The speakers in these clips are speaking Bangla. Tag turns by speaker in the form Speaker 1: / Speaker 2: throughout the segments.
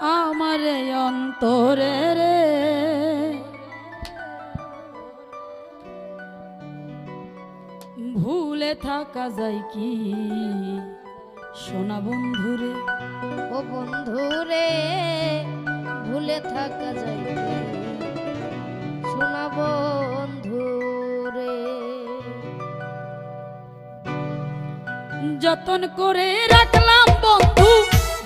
Speaker 1: আমার অন্তরে রে। ভুলে থাকা যায় কি? সোনা বন্ধুরে
Speaker 2: ও বন্ধু রে ভুলে থাকা যায় কি? শোনা বন্ধু রে।
Speaker 1: যতন করে রাখলাম বন্ধু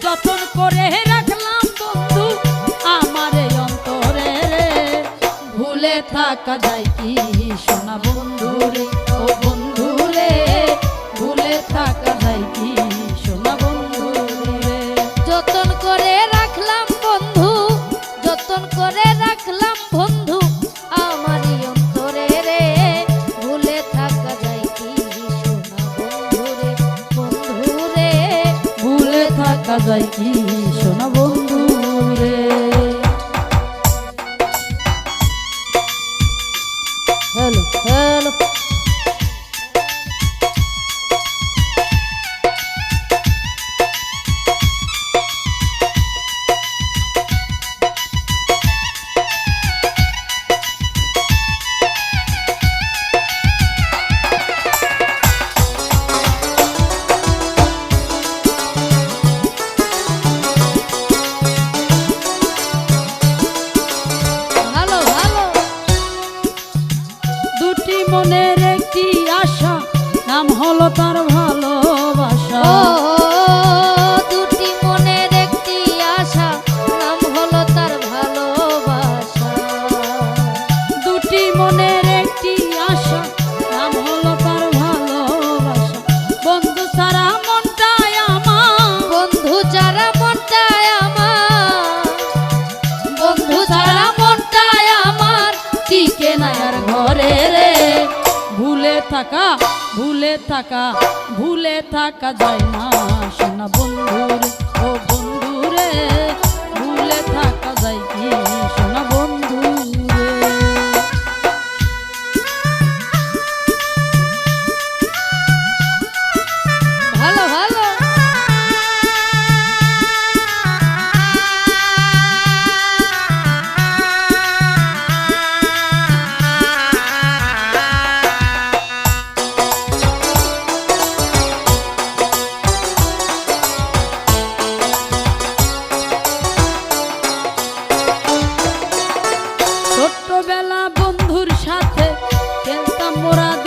Speaker 1: যতন করে রাখলাম বন্ধু, আমার অন্তরে ভুলে থাকা যায় কি? সোনা বন্ধু রে, ও বন্ধু রে, ভুলে থাকা যায় কি? সোনা বন্ধু রে।
Speaker 2: যতন করে রাখলাম বন্ধু, যতন করে রাখলাম বন্ধু যায় কি?
Speaker 1: দুটি মনের একটি আশা নাম হলো তার ভালোবাসা। থাকা, ভুলে থাকা ভুলে থাকা যায় না। সোনা বন্ধুর, ও বন্ধুরে, ভুলে থাকা যায় কি?
Speaker 2: ora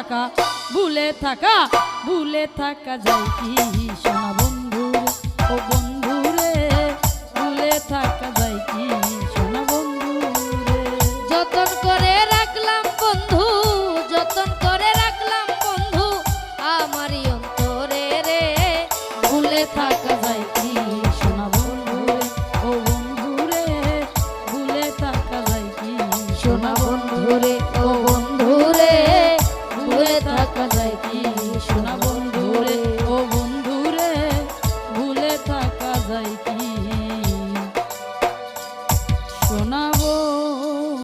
Speaker 1: থাকা, ভুলে থাকা ভুলে থাকা যাই কি সোনা বন্ধু ও বন্ধু রে ভুলে থাকা যাই কি সোনা